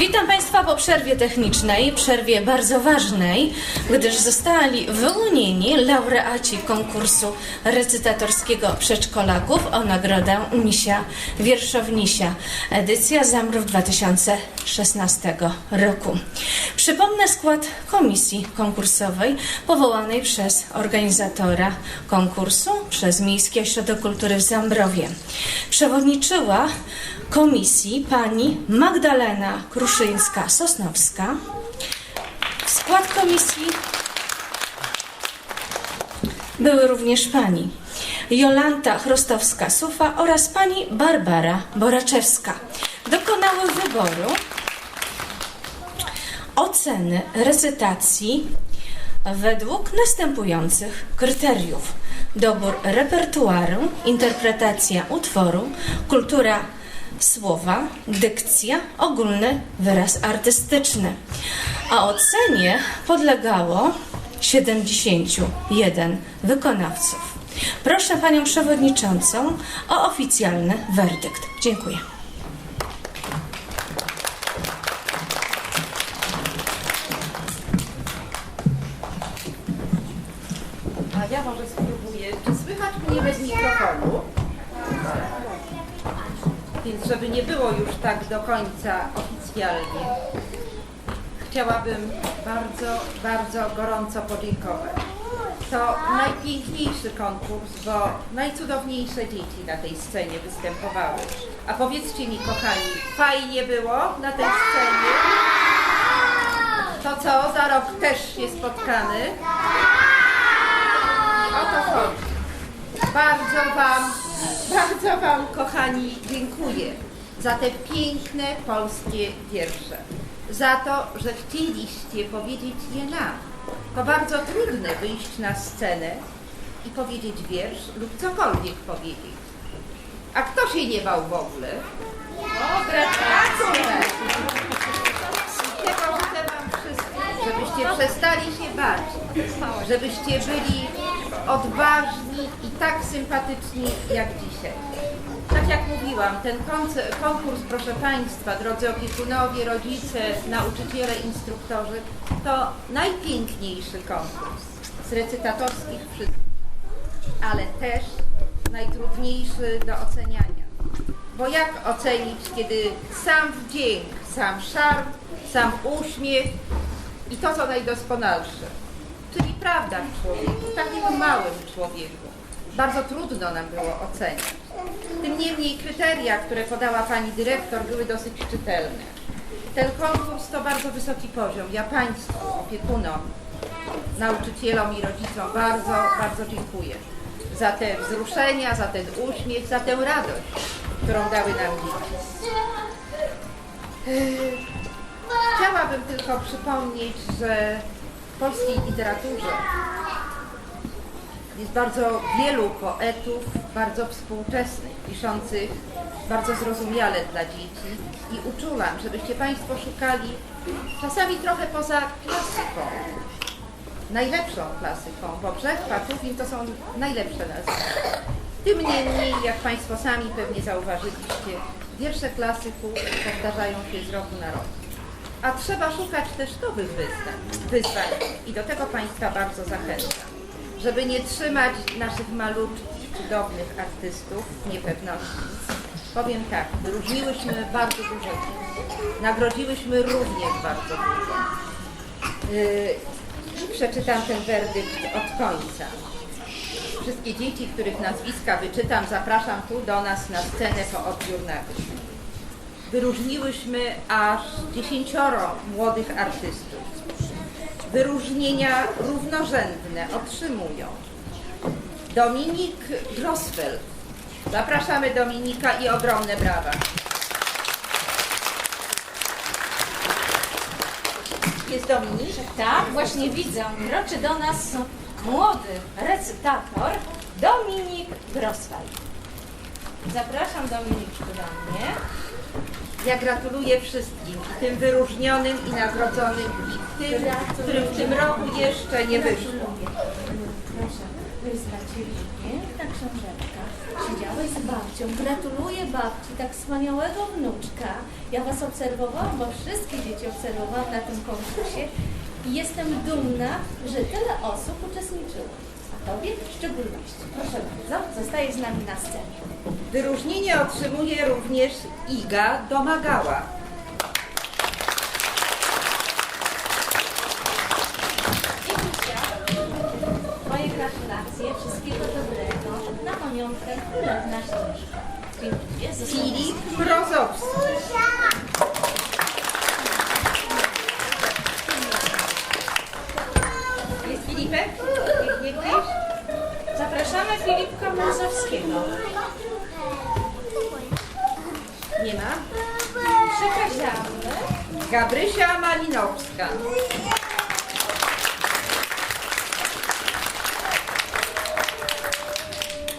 Witam Państwa po przerwie technicznej, przerwie bardzo ważnej, gdyż zostali wyłonieni laureaci konkursu recytatorskiego przedszkolaków o nagrodę Misia Wierszownisia, edycja Zamrów 2016 roku. Przypomnę skład komisji konkursowej powołanej przez organizatora konkursu, przez Miejski Ośrodek Kultury w Zambrowie. Przewodniczyła komisji pani Magdalena Kruszyńska-Sosnowska. W skład komisji były również pani Jolanta Chrostowska-Sufa oraz pani Barbara Boraczewska. Dokonały wyboru oceny recytacji według następujących kryteriów: dobór repertuaru, interpretacja utworu, kultura słowa, dykcja, ogólny wyraz artystyczny. A ocenie podlegało 71 wykonawców. Proszę panią przewodniczącą o oficjalny werdykt. Dziękuję. Więc żeby nie było już tak do końca oficjalnie, chciałabym bardzo, bardzo gorąco podziękować. To najpiękniejszy konkurs, bo najcudowniejsze dzieci na tej scenie występowały. A powiedzcie mi, kochani, fajnie było na tej scenie? To co, za rok też się spotkamy? O to chodzi. Bardzo Wam, bardzo Wam, kochani, dziękuję za te piękne polskie wiersze. Za to, że chcieliście powiedzieć je nam. To bardzo trudne wyjść na scenę i powiedzieć wiersz lub cokolwiek powiedzieć. A kto się nie bał w ogóle? O, gratulacje! Żebyście przestali się bać, żebyście byli odważni i tak sympatyczni jak dzisiaj. Tak jak mówiłam, ten konkurs, proszę Państwa, drodzy opiekunowie, rodzice, nauczyciele, instruktorzy, to najpiękniejszy konkurs z recytatorskich wszystkich, ale też najtrudniejszy do oceniania. Bo jak ocenić, kiedy sam wdzięk, sam szarm, sam uśmiech i to, co najdoskonalsze, czyli prawda w człowieku, takim małym człowieku. Bardzo trudno nam było ocenić. Tym niemniej kryteria, które podała pani dyrektor, były dosyć czytelne. Ten konkurs to bardzo wysoki poziom. Ja Państwu, opiekunom, nauczycielom i rodzicom bardzo, bardzo dziękuję za te wzruszenia, za ten uśmiech, za tę radość, którą dały nam dzieci. Chciałabym tylko przypomnieć, że w polskiej literaturze jest bardzo wielu poetów, bardzo współczesnych, piszących bardzo zrozumiale dla dzieci i uczulam, żebyście Państwo szukali czasami trochę poza klasyką, najlepszą klasyką, bo Brzech, Patufin to są najlepsze nazwy. Tym niemniej, jak Państwo sami pewnie zauważyliście, wiersze klasyków powtarzają się z roku na rok. A trzeba szukać też nowych wyzwań, wyzwań i do tego Państwa bardzo zachęcam, żeby nie trzymać naszych maluczkich, cudownych artystów w niepewności. Powiem tak, wyróżniłyśmy bardzo dużo nagrodziłyśmy również bardzo dużo. Yy, przeczytam ten werdykt od końca. Wszystkie dzieci, których nazwiska wyczytam, zapraszam tu do nas na scenę po odbiór nagród. Wyróżniłyśmy aż dziesięcioro młodych artystów. Wyróżnienia równorzędne otrzymują Dominik Grosfeld. Zapraszamy Dominika i ogromne brawa. Jest Dominik? Tak, właśnie widzę. Kroczy do nas młody recytator Dominik Groswald. Zapraszam Dominiczku do mnie. Ja gratuluję wszystkim, tym wyróżnionym i nagrodzonym, i tym, którym w tym roku jeszcze nie wyszło. Proszę, wy piękna książeczka. Siedziałeś z babcią. Gratuluję babci tak wspaniałego wnuczka. Ja Was obserwowałam, bo wszystkie dzieci obserwowałam na tym konkursie i jestem dumna, że tyle osób uczestniczyło. Tobie w szczególności. Proszę bardzo, zostajesz z nami na scenie. Wyróżnienie otrzymuje również Iga Domagała. Igusia, moje gratulacje, wszystkiego dobrego. Na pamiątkę królewna ścieżka. Dziękuję. Zostawiam Filip Mrozowski. Jest Filipek? Nie, nie widzisz? Zapraszamy Filipka Mrozowskiego. Nie ma. Przekazamy. Gabrysia Malinowska.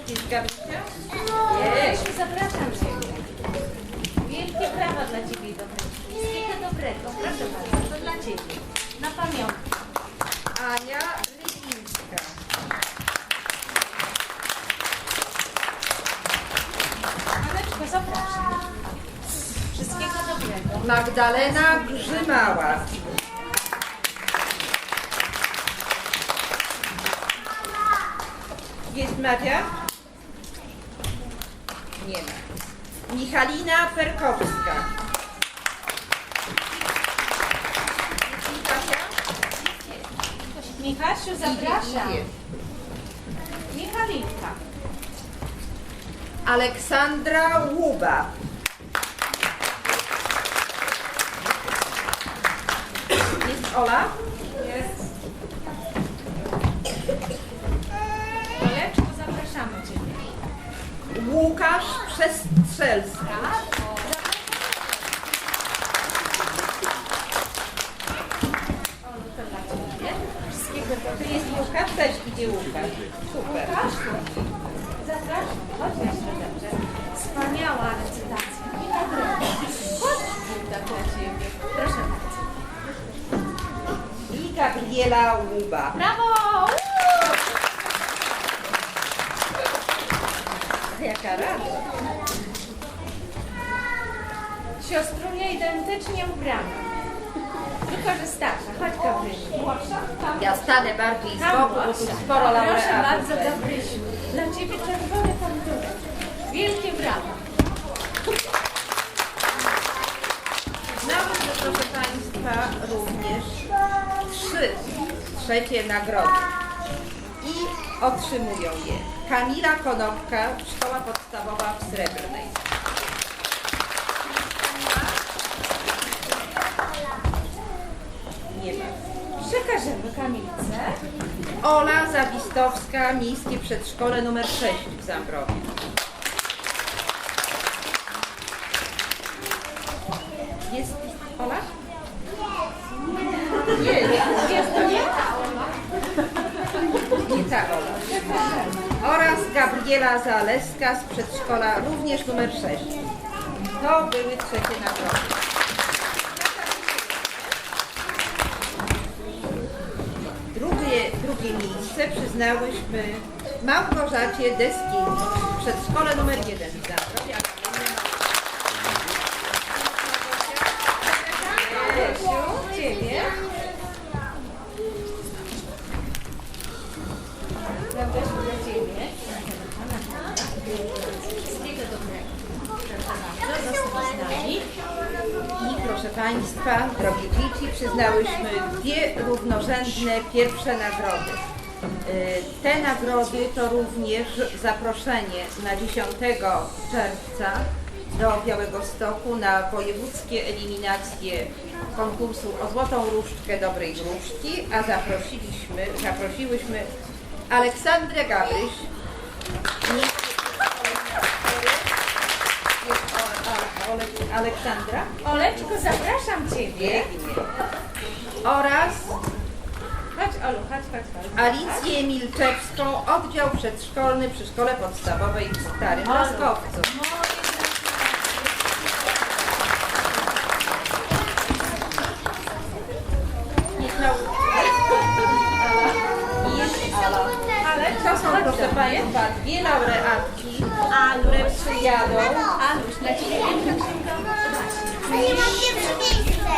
Jest Gabrysia? Jest. Zapraszam Ciebie. Wielkie brawa dla Ciebie i. Wszystkiego dobrego. Proszę bardzo, to dla Ciebie. Na pamiątkę. Ania Rybińska. Aneczko, zapraszam. Wszystkiego dobrego. Magdalena Grzymała. Jest Maria? Nie ma. Michalina Perkowska. Michasiu, zapraszam. Michalinka. Aleksandra Łuba. Jest Ola? Jest. Oleczko, zapraszamy Ciebie. Łukasz Przestrzelski. Olu, to dla Ciebie. Wszystkiego Tu dobrego. jest Łukasz, też idzie Łukasz. Super. Łukaszku, zapraszam. Chodź jeszcze dobrze. Wspaniała recytacja. I Gabriela Łuba. Brawo! Jaka rada. Siostrunia identycznie ubrana. Wykorzystana. Chodź, Gabrysiu. Ja stanę bardziej z boku, bo tu sporo Proszę laureatów. bardzo, Gabrysiu. Dla Ciebie czerwony pandurek. Wielkie brawa. Nawet, proszę Państwa, również trzy trzecie nagrody. I otrzymują je Kamila Konopka, Szkoła Podstawowa w Srebrnej. Nie ma. Przekażemy Kamilce. Ola Zawistowska, Miejskie Przedszkole nr 6 w Zambrowie. Jest Ola? Nie, nie, jest to nie ta Ola. Nie ta Ola. Oraz Gabriela Zaleska z przedszkola również numer 6. To były trzecie nagrody. Drugie, drugie miejsce przyznałyśmy Małgorzacie Deskiewicz, przedszkole numer 1 w Zambrowie. Gabrysiu, Ciebie. Gabrysiu, dla Ciebie. Wszystkiego dobrego. Proszę bardzo, zostań z nami. I proszę Państwa, drogie dzieci, przyznałyśmy dwie pierwsze nagrody. Y, Te nagrody to również zaproszenie na 10 czerwca do Białego Stoku na wojewódzkie eliminacje konkursu o Złotą Różdżkę Dobrej Wróżki, a zaprosiliśmy, zaprosiłyśmy Aleksandrę Gabryś, Aleksandra? Oleczko, zapraszam Ciebie. Oraz Chodź, Olu, chodź, chodź, chodź. Alicję Milczewską, oddział przedszkolny przy szkole podstawowej w Starym Olu. Laskowcu. Ale To są, proszę Państwa, dwie laureatki. jadą. Anuś, dla Ciebie piękna księga ja mam pierwsze miejsce.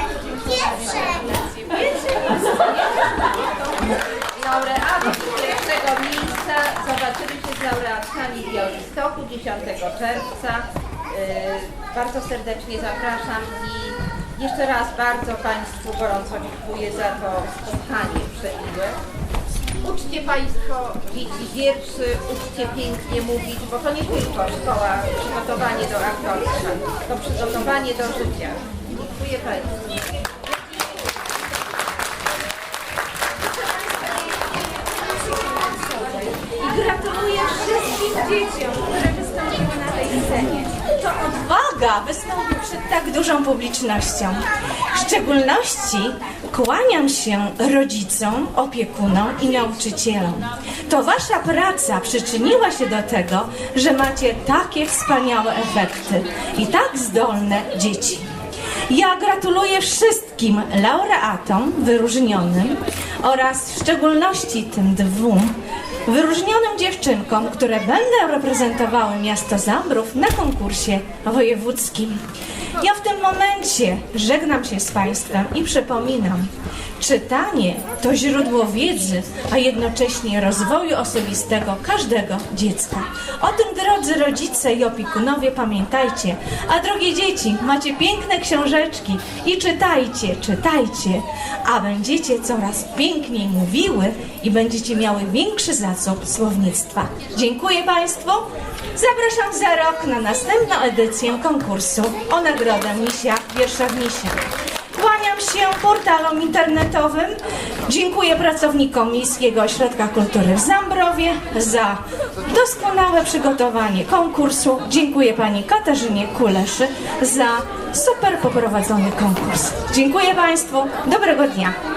Pierwsze miejsce. Laureatów pierwszego miejsca zobaczymy się z laureatkami w Białymstoku 10 czerwca. Yy, Bardzo serdecznie zapraszam i jeszcze raz bardzo Państwu gorąco dziękuję za to spotkanie przemiłe. Uczcie Państwo dzieci wierszy, uczcie pięknie mówić, bo to nie tylko szkoła, przygotowanie do aktorstwa, to przygotowanie do życia. Dziękuję Państwu. Które wystąpiły na tej scenie. To odwaga wystąpić przed tak dużą publicznością. W szczególności kłaniam się rodzicom, opiekunom i nauczycielom. To wasza praca przyczyniła się do tego, że macie takie wspaniałe efekty i tak zdolne dzieci. Ja gratuluję wszystkim laureatom wyróżnionym oraz w szczególności tym dwóm wyróżnionym dziewczynkom, które będą reprezentowały miasto Zambrów na konkursie wojewódzkim. Ja w tym momencie żegnam się z Państwem i przypominam, czytanie to źródło wiedzy, a jednocześnie rozwoju osobistego każdego dziecka. O tym, drodzy rodzice i opiekunowie, pamiętajcie. A drogie dzieci, macie piękne książeczki i czytajcie, czytajcie, a będziecie coraz piękniej mówiły i będziecie miały większy zasób słownictwa. Dziękuję Państwu. Zapraszam za rok na następną edycję konkursu o nagrodę Misia, wiersza w Misia. Kłaniam się portalom internetowym. Dziękuję pracownikom Miejskiego Ośrodka Kultury w Zambrowie za doskonałe przygotowanie konkursu. Dziękuję pani Katarzynie Kuleszy za super poprowadzony konkurs. Dziękuję Państwu. Dobrego dnia.